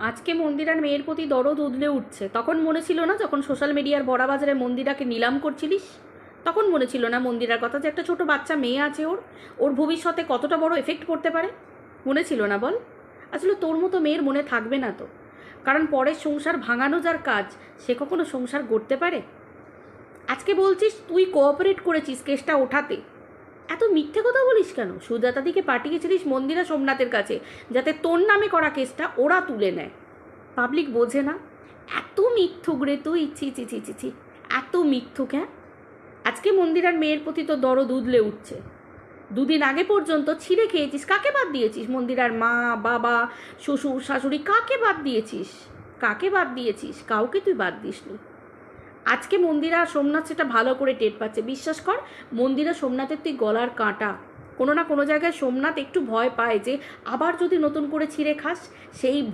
আজকে মন্দিরার মেয়ের প্রতি দরদ উদলে উঠছে। তখন মনে ছিল না যখন সোশ্যাল মিডিয়ার বড়া বাজারে মন্দিরাকে নিলাম করছিলিস? তখন মনে ছিল না মন্দিরার কথা যে একটা ছোট বাচ্চা মেয়ে আছে ওর। ওর ভবিষ্যতে কতটা বড় এফেক্ট পড়তে পারে? মনে ছিল না বল। আসলে তোর মতো মেয়ের মনে থাকবে না তো। কারণ পরের সংসার ভাঙানো যার কাজ, সে কখনো সংসার গড়তে পারে? আজকে বলছিস তুই কোঅপারেট করেছিস কেসটা ওঠাতে। এত মিথ্যে কথা বলিস কেন? সুজাতাদিকে পাঠিয়েছিলিস মন্দিরা সোমনাথের কাছে, যাতে তোর নামে করা কেসটা ওরা তুলে নেয়। পাবলিক বোঝে না। এত মিথ্যুক রে তুই, ছি ছি ছি ছি ছি। এত মিথ্যুক হ্যাঁ আজকে মন্দিরার মেয়ের প্রতি তো দরদ উদলে উঠছে। দুদিন আগে পর্যন্ত ছিঁড়ে খেয়েছিস। কাকে বাদ দিয়েছিস? মন্দিরার মা, বাবা, শ্বশুর, শাশুড়ি কাকে বাদ দিয়েছিস? কাকে বাদ দিয়েছিস? কাউকে তুই বাদ দিসনি। আজকে মন্দিরা আর সোমনাথ সেটা ভালো করে টের পাচ্ছে। বিশ্বাস কর, মন্দিরা সোমনাথের তুই গলার কাঁটা। কোনো না কোনো জায়গায় সোমনাথ একটু ভয় পায় যে, আবার যদি নতুন করে ছিঁড়ে খাস, সেই